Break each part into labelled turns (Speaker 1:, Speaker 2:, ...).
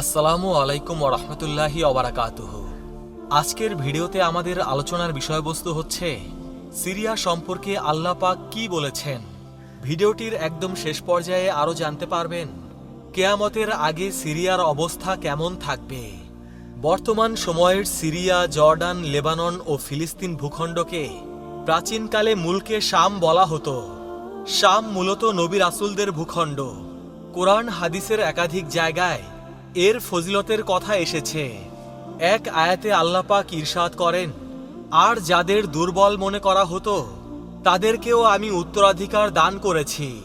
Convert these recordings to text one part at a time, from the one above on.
Speaker 1: আসসালামু আলাইকুম ওরহমতুল্লাহি অবরাকাতুহ আজকের ভিডিওতে আমাদের আলোচনার বিষয়বস্তু হচ্ছে, সিরিয়া সম্পর্কে আল্লাহ পাক কি বলেছেন? ভিডিওটির একদম শেষ পর্যায়ে আরও জানতে পারবেন, কেয়ামতের আগে সিরিয়ার অবস্থা কেমন থাকবে। বর্তমান সময়ের সিরিয়া, জর্ডান, লেবানন ও ফিলিস্তিন ভূখণ্ডকে প্রাচীনকালে মুলকে শাম বলা হতো। শাম মূলত নবী রাসুলদের ভূখণ্ড। কোরআন, হাদিসের একাধিক জায়গায় এর ফজিলতের কথা এসেছে। এক আয়াতে আল্লাপাক ঈর্ষাদ করেন, আর যাদের দুর্বল মনে করা হতো, তাদেরকেও আমি উত্তরাধিকার দান করেছি।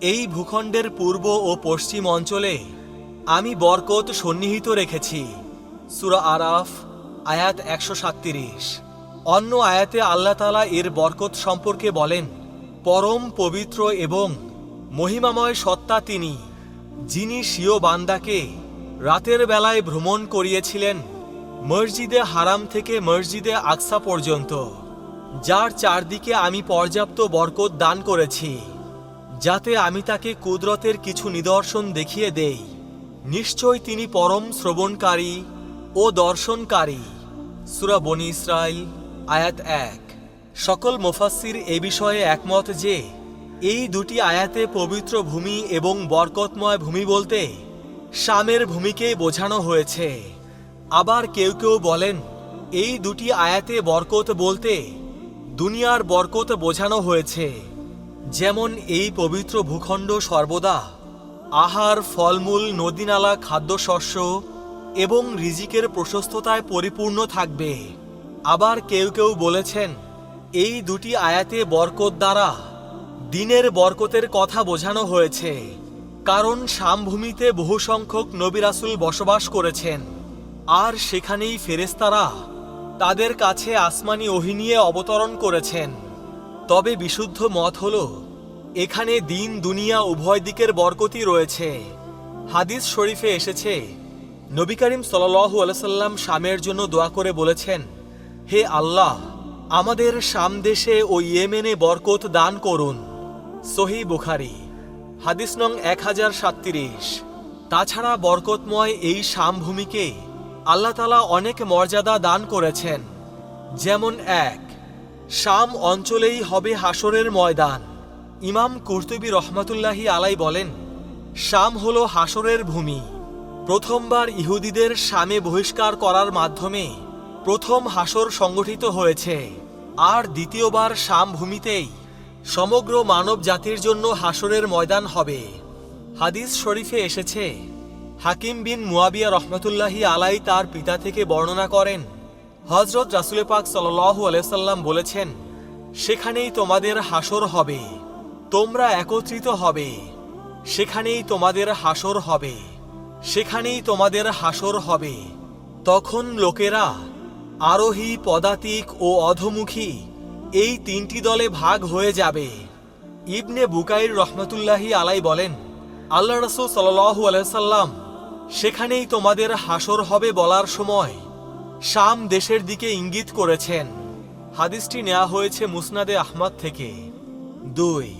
Speaker 1: এই ভূখণ্ডের পূর্ব ও পশ্চিম অঞ্চলে আমি বরকত সন্নিহিত রেখেছি। সুরা আরাফ, আয়াত একশো সাতত্রিশ। অন্য আয়াতে আল্লাহ তালা এর বরকত সম্পর্কে বলেন, পরম পবিত্র এবং মহিমাময় সত্তা তিনি, যিনি স্বীয় বান্দাকে রাতের বেলায় ভ্রমণ করিয়েছিলেন মসজিদে হারাম থেকে মসজিদে আকসা পর্যন্ত, যার চারদিকে আমি পর্যাপ্ত বরকত দান করেছি, যাতে আমি তাকে কুদরতের কিছু নিদর্শন দেখিয়ে দেই। নিশ্চয় তিনি পরম শ্রবণকারী ও দর্শনকারী। সুরা বনি ইসরাইল, আয়াত এক। সকল মুফাসসির এ বিষয়ে একমত যে, এই দুটি আয়াতে পবিত্র ভূমি এবং বরকতময় ভূমি বলতে শামের ভূমিকেই বোঝানো হয়েছে। আবার কেউ কেউ বলেন, এই দুটি আয়াতে বরকত বলতে দুনিয়ার বরকত বোঝানো হয়েছে। যেমন এই পবিত্র ভূখণ্ড সর্বদা আহার, ফলমূল, নদীনালা, খাদ্যশস্য এবং রিজিকের প্রশস্ততায় পরিপূর্ণ থাকবে। আবার কেউ কেউ বলেছেন, এই দুটি আয়াতে বরকত দ্বারা দিনের বরকতের কথা বোঝানো হয়েছে। কারণ শামভূমিতে বহু সংখ্যক নবিরাসুল বসবাস করেছেন। আর সেখানেই ফেরেস্তারা তাদের কাছে আসমানি ওহি নিয়ে অবতরণ করেছেন। তবে বিশুদ্ধ মত হল, এখানে দিন, দুনিয়া, উভয় দিকের বরকতই রয়েছে। হাদিস শরীফে এসেছে, নবী করিম সাল্লাল্লাহু আলাইহি সাল্লাম শামের জন্য দোয়া করে বলেছেন, হে আল্লাহ, আমাদের শাম দেশে ও ইয়েমেনে বরকত দান করুন। সহি বুখারি। হাদিস নং এক হাজার সাতত্রিশ। তাছাড়া বরকতময় এই সামভূমিকে আল্লাহ তালা অনেক মর্যাদা দান করেছেন। যেমন এক, শাম অঞ্চলেই হবে হাসরের ময়দান। ইমাম কুর্তুবী রহমতুল্লাহি আলাই বলেন, শাম হল হাসরের ভূমি। প্রথমবার ইহুদিদের শামে বহিষ্কার করার মাধ্যমে প্রথম হাসর সংগঠিত হয়েছে। আর দ্বিতীয়বার শাম ভূমিতেই সমগ্র মানব জাতির জন্য হাসরের ময়দান হবে। হাদিস শরীফে এসেছে, হাকিম বিন মুয়াবিয়া রহমতুল্লাহি আলাই তার পিতা থেকে বর্ণনা করেন। হজরত রাসুলে পাক সাল্লাহু আলাইসাল্লাম বলেছেন, সেখানেই তোমাদের হাসর হবে, তোমরা একত্রিত হবে। সেখানেই তোমাদের হাসর হবে, সেখানেই তোমাদের হাসর হবে। তখন লোকেরা আরোহী, পদাতিক ও অধমুখী এই তিনটি দলে ভাগ হয়ে যাবে। ইবনে বুকাইর রহমতুল্লাহি আলাই বলেন আল্লাহ রসুল সাল্লাহু আলাইসাল্লাম সেখানেই তোমাদের হাসর হবে বলার সময়। শাম দেশের দিকে ইঙ্গিত করেছেন। হাদিসটি নেওয়া হয়েছে মুসনাদে আহমদ থেকে। দুই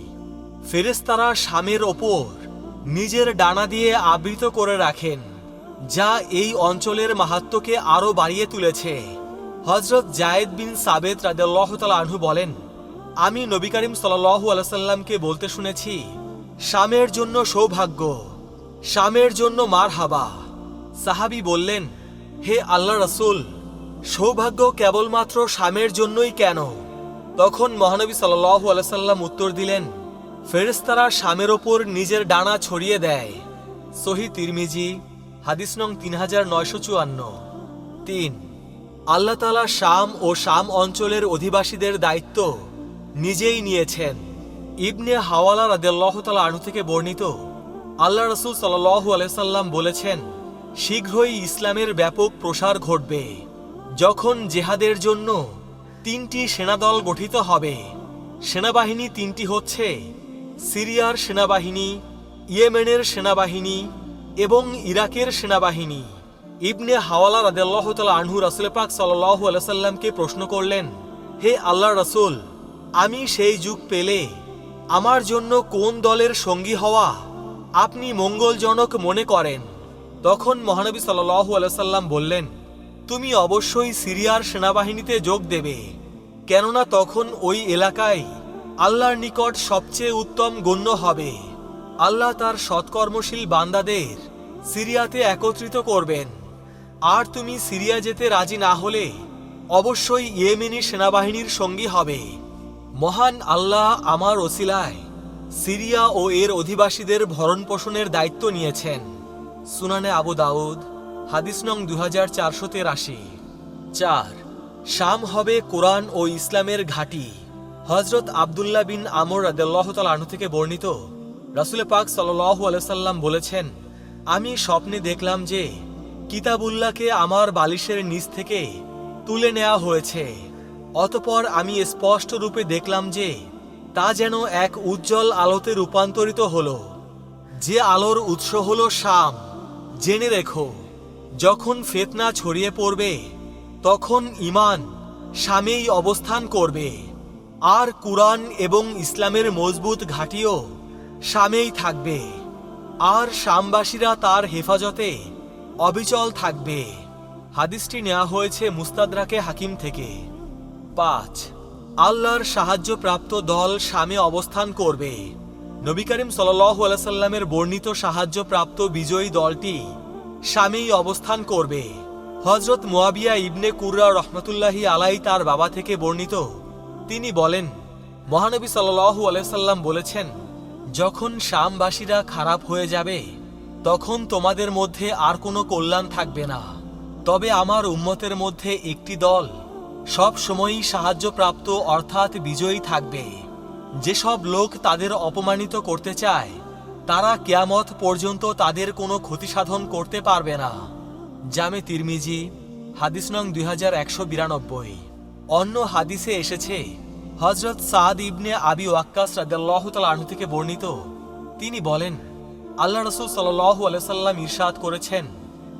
Speaker 1: ফেরেস্তারা শামের ওপর নিজের ডানা দিয়ে আবৃত করে রাখেন, যা এই অঞ্চলের মাহাত্ম্যকে আরও বাড়িয়ে তুলেছে। হজরত জায়েদ বিন সাবেদ রাদেল্লাহ তাল আনহু বলেন, আমি নবী করিম সাল্লাহু আলাইসাল্লামকে বলতে শুনেছি স্বামের জন্য সৌভাগ্য, শামের জন্য মার হাবা সাহাবি বললেন, হে আল্লাহ রসুল, সৌভাগ্য কেবলমাত্র স্বামের জন্যই কেন? তখন মহানবী সাল্লাহু আলাইসাল্লাম উত্তর দিলেন ফেরেস্তারা স্বামের ওপর নিজের ডানা ছড়িয়ে দেয়। সহি তিরমিজি, হাদিস নং তিন হাজার নয়শো চুয়ান্ন। তিন। আল্লাহ তালা শাম ও শাম অঞ্চলের অধিবাসীদের দায়িত্ব নিজেই নিয়েছেন। ইবনে হাওয়ালা রাদেল্লাহ তালা আনু থেকে বর্ণিত, আল্লাহ রসুল সাল্লাহু আলাইসাল্লাম বলেছেন, শীঘ্রই ইসলামের ব্যাপক প্রসার ঘটবে। যখন জেহাদের জন্য তিনটি সেনাদল গঠিত হবে, সেনাবাহিনী তিনটি হচ্ছে সিরিয়ার সেনাবাহিনী, ইয়েমেনের সেনাবাহিনী এবং ইরাকের সেনাবাহিনী। ইবনে হাওয়ালা রাদেল্লাহ তালা আনহু রাসুল পাক সাল্লাহ আলাইসাল্লামকে প্রশ্ন করলেন, হে আল্লাহ রাসুল, আমি সেই যুগ পেলে আমার জন্য কোন দলের সঙ্গী হওয়া আপনি মঙ্গলজনক মনে করেন? তখন মহানবী সাল্লাল্লাহু আলাইহি সাল্লাম বললেন, তুমি অবশ্যই সিরিয়ার সেনাবাহিনীতে যোগ দেবে, কেননা তখন ওই এলাকায় আল্লাহর নিকট সবচেয়ে উত্তম গণ্য হবে। আল্লাহ তার সৎকর্মশীল বান্দাদের সিরিয়াতে একত্রিত করবেন। আর তুমি সিরিয়া যেতে রাজি না হলে অবশ্যই ইয়েমেনি সেনাবাহিনীর সঙ্গী হবে। মহান আল্লাহ আমার ওসিলায় সিরিয়া ও এর অধিবাসীদের ভরণ পোষণের দায়িত্ব নিয়েছেন। সুনানে আবু দাউদ, হাদিস নং দু হাজার চারশো তেরাশি। চার, শাম হবে কোরআন ও ইসলামের ঘাঁটি। হজরত আবদুল্লাহ বিন আমর আনু থেকে বর্ণিত। রাসুল পাক সাল্লাহু আলাইসাল্লাম বলেছেন, আমি স্বপ্নে দেখলাম যে কিতাবুল্লাহকে আমার বালিশের নিচ থেকে তুলে নেওয়া হয়েছে। অতপর আমি স্পষ্ট রূপে দেখলাম যে, তা যেন এক উজ্জ্বল আলোতে রূপান্তরিত হলো। যে আলোর উৎস হলো শাম। জেনে রেখো, যখন ফেতনা ছড়িয়ে পড়বে, তখন ইমান শামেই অবস্থান করবে। আর কুরআন এবং ইসলামের মজবুত ঘাঁটিও স্বামেই থাকবে। আর শামবাসীরা তার হেফাজতে অবিচল থাকবে। হাদিসটি নেওয়া হয়েছে মুস্তাদরাকে হাকিম থেকে। পাঁচ, আল্লাহর সাহায্যপ্রাপ্ত দল শামে অবস্থান করবে। নবী করিম সাল্লামের বর্ণিত সাহায্যপ্রাপ্ত বিজয়ী দলটি শামেই অবস্থান করবে। হজরত মুয়াবিয়া ইবনে কুররা রহমতুল্লাহি আলাই তার বাবা থেকে বর্ণিত। তিনি বলেন, মহানবী সাল্লাল্লাহু আলাইহি সাল্লাম বলেছেন, যখন শামবাসীরা খারাপ হয়ে যাবে তখন তোমাদের মধ্যে আর কোনো কল্যাণ থাকবে না। তবে আমার উম্মতের মধ্যে একটি দল, সব সময়ই সাহায্যপ্রাপ্ত অর্থাৎ বিজয়ী থাকবে। যেসব লোক তাদের অপমানিত করতে চায়, তারা কেয়ামত পর্যন্ত তাদের কোনো ক্ষতি সাধন করতে পারবে না। জামে তিরমিজি, হাদিস নং দুই হাজার একশো বিরানব্বই। অন্য হাদিসে এসেছে হজরত সাদ ইবনে আবি ওয়াক্কাস রাদাল্লাহ আনহু থেকে বর্ণিত, তিনি বলেন আল্লাহ রসুল সাল্লাহু আলাইসাল্লাম ইরশাদ করেছেন,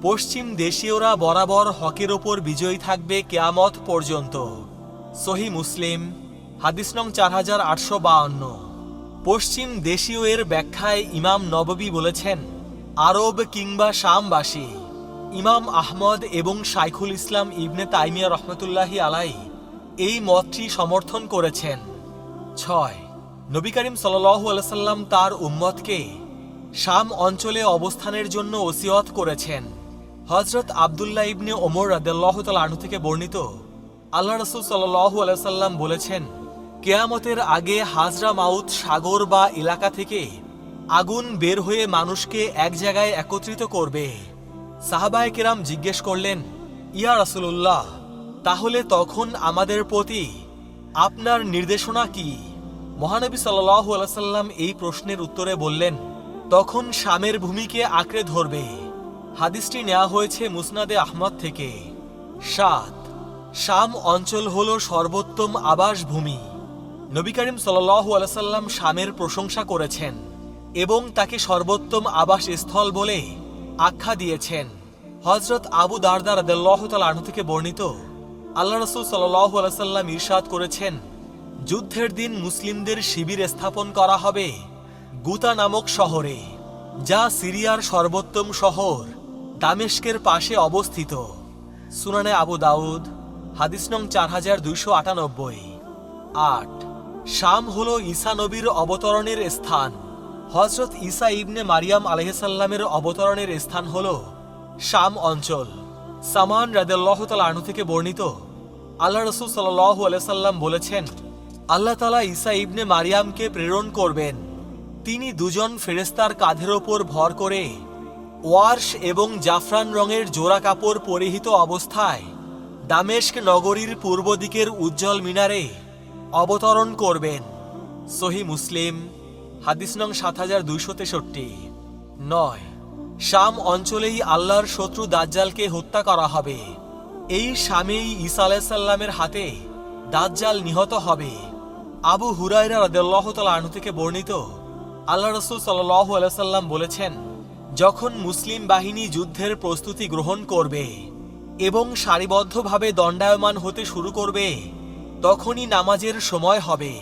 Speaker 1: পশ্চিম দেশীয়রা বরাবর হকের ওপর বিজয়ী থাকবে কেয়ামত পর্যন্ত। সহি মুসলিম, হাদিস নং চার হাজার আটশো বাউন্ন পশ্চিম দেশীয় এর ব্যাখ্যায় ইমাম নববী বলেছেন, আরব কিংবা শামবাসী, ইমাম আহমদ এবং শাইখুল ইসলাম ইবনে তাইমিয়া রহমতুল্লাহি আলাই এই মতটি সমর্থন করেছেন। ছয়, নবী করিম সাল্লাল্লাহু আলাইহি সাল্লাম তার উম্মতকে শাম অঞ্চলে অবস্থানের জন্য ওসিয়ত করেছেন। হজরত আবদুল্লাহ ইবনে ওমর রাদাল্লাহ আনু থেকে বর্ণিত। আল্লাহ রসুল সাল্লাহু আলাইসাল্লাম বলেছেন, কেয়ামতের আগে হাজরা মাউত সাগর বা এলাকা থেকে আগুন বের হয়ে মানুষকে এক জায়গায় একত্রিত করবে। সাহাবায় কেরাম জিজ্ঞেস করলেন, ইয়া রাসুলুল্লাহ, তাহলে তখন আমাদের প্রতি আপনার নির্দেশনা কি? মহানবী সাল্লাহু আলাইসাল্লাম এই প্রশ্নের উত্তরে বললেন তখন শামের ভূমিকে আঁকড়ে ধরবে। হাদিসটি নেওয়া হয়েছে মুসনাদে আহমদ থেকে। সাত। শাম অঞ্চল হল সর্বোত্তম আবাস ভূমি নবী করিম সাল্লাহু আলাইসাল্লাম শামের প্রশংসা করেছেন এবং তাকে সর্বোত্তম আবাস স্থল বলে আখ্যা দিয়েছেন। হজরত আবু দারদার আদাল্লাহ আনহু থেকে বর্ণিত, আল্লাহ রসুল সাল্লাহু আলাইসাল্লাম ইরশাদ করেছেন, যুদ্ধের দিন মুসলিমদের শিবির স্থাপন করা হবে। গুতা নামক শহরে, যা সিরিয়ার সর্বোত্তম শহর, দামেস্কের পাশে অবস্থিত। সুনানে আবু দাউদ, হাদিস নং চার হাজার দুইশো আটানব্বই। আট, শাম হল ঈসা নবীর অবতরণের স্থান। হজরত ঈসা ইবনে মারিয়াম আলহিসাল্লামের অবতরণের স্থান হল শাম অঞ্চল। সামান রাদেল্লাহ তাল আনু থেকে বর্ণিত। আল্লাহ রসুল সাল্লাহু আলাইসাল্লাম বলেছেন, আল্লাহ তালা ঈসা ইবনে মারিয়ামকে প্রেরণ করবেন। তিনি দুজন ফেরেস্তার কাঁধের ওপর ভর করে ওয়ার্শ এবং জাফরান রঙের জোড়া কাপড় পরিহিত অবস্থায় দামেস্ক নগরীর পূর্ব দিকের উজ্জ্বল মিনারে অবতরণ করবেন। সহি মুসলিম, হাদিস নং সাত হাজার দুইশো তেষট্টি। নয়। শাম অঞ্চলেই আল্লাহর শত্রু দাজ্জালকে হত্যা করা হবে। এই শামেই ঈসা আলাইসাল্লামের হাতে দাজ্জাল নিহত হবে। আবু হুরাইরা রাদিয়াল্লাহু তাআলা আনহু থেকে বর্ণিত আল্লাহ রসুল সাল্লাল্লাহু আলাইহি সাল্লাম বলেছেন, যখন মুসলিম বাহিনী যুদ্ধের প্রস্তুতি গ্রহণ করবে এবং সারিবদ্ধভাবে দণ্ডায়মান হতে শুরু করবে, তখনই নামাজের সময় হবে।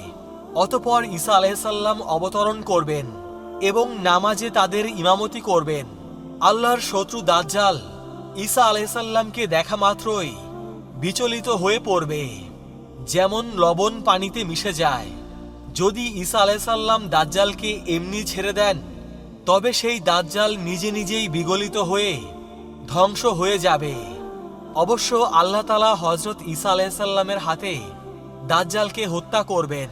Speaker 1: অতপর ঈসা আলাইসাল্লাম অবতরণ করবেন এবং নামাজে তাদের ইমামতি করবেন। আল্লাহর শত্রু দাজ্জাল ঈসা আলাইসাল্লামকে দেখা মাত্রই বিচলিত হয়ে পড়বে, যেমন লবণ পানিতে মিশে যায়। যদি ঈসা আলাইসাল্লাম দাজ্জালকে এমনি ছেড়ে দেন, তবে সেই দাজ্জাল নিজে নিজেই বিগলিত হয়ে ধ্বংস হয়ে যাবে। অবশ্য আল্লাহ তালা হজরত ঈসা আলাইসাল্লামের হাতে দাজ্জালকে হত্যা করবেন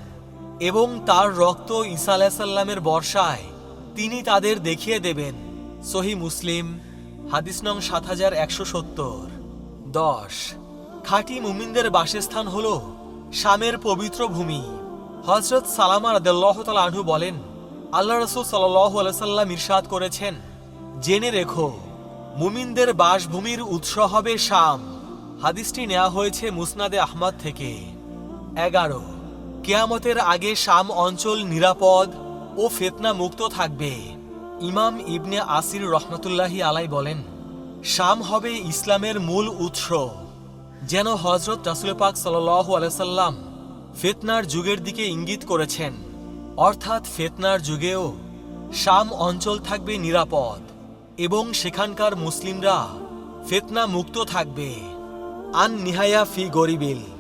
Speaker 1: এবং তার রক্ত ঈসা আলাইসাল্লামের বর্ষায় তিনি তাদের দেখিয়ে দেবেন। সহি মুসলিম, হাদিস নং সাত হাজার একশো সত্তর। দশ, খাঁটি মুমিনদের বাসস্থান হল শামের পবিত্র ভূমি। হজরত সালামা রাদিয়াল্লাহু তাআলা আনহু বলেন, আল্লাহ রসুল সাল্লাল্লাহু আলাইহি সাল্লাম ইরশাদ করেছেন, জেনে রেখো, মুমিনদের বাসভূমির উৎস হবে শাম। হাদিসটি নেওয়া হয়েছে মুসনাদে আহমদ থেকে। এগারো, কেয়ামতের আগে শাম অঞ্চল নিরাপদ ও ফেতনা মুক্ত থাকবে। ইমাম ইবনে আসির রহমতুল্লাহি আলাই বলেন, শাম হবে ইসলামের মূল উৎস। যেন হজরত রাসুল পাক সাল্লাহ আলাইসাল্লাম ফেতনার যুগের দিকে ইঙ্গিত করেছেন। অর্থাৎ ফেতনার যুগেও শাম অঞ্চল থাকবে নিরাপদ এবং সেখানকার মুসলিমরা ফেতনা মুক্ত থাকবে। আন নিহায়া ফি গরিবিল।